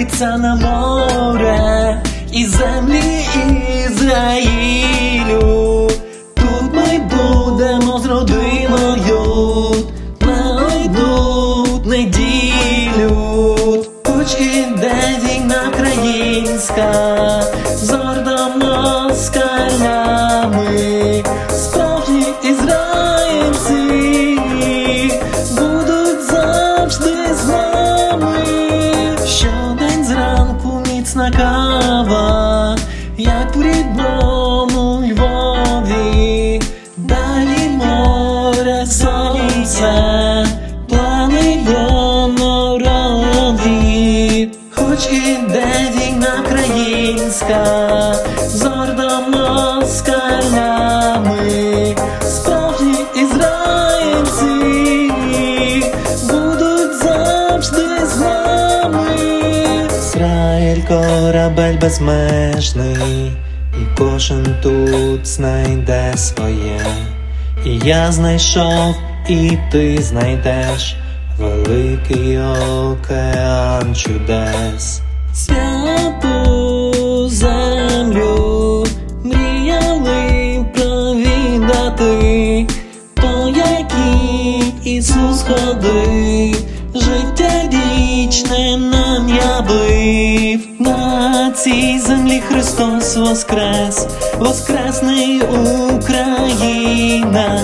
дивиться на море і землі Ізраїлю. Тут ми будемо з родиною, найдуть неділю. Хоч іде війна країнська, з сонце, плани гонорові, хоч іде війна країнська, з ордом москалями, справжні ізраїльці будуть завжди з нами. Ізраїль корабель безмежний, і кожен тут знайде своє. І я знайшов, і ти знайдеш великий океан чудес. Святу землю мріяли провідати, по якій Ісус ходив, життя вічне нам явив. На цій землі Христос воскрес, воскресне Україна,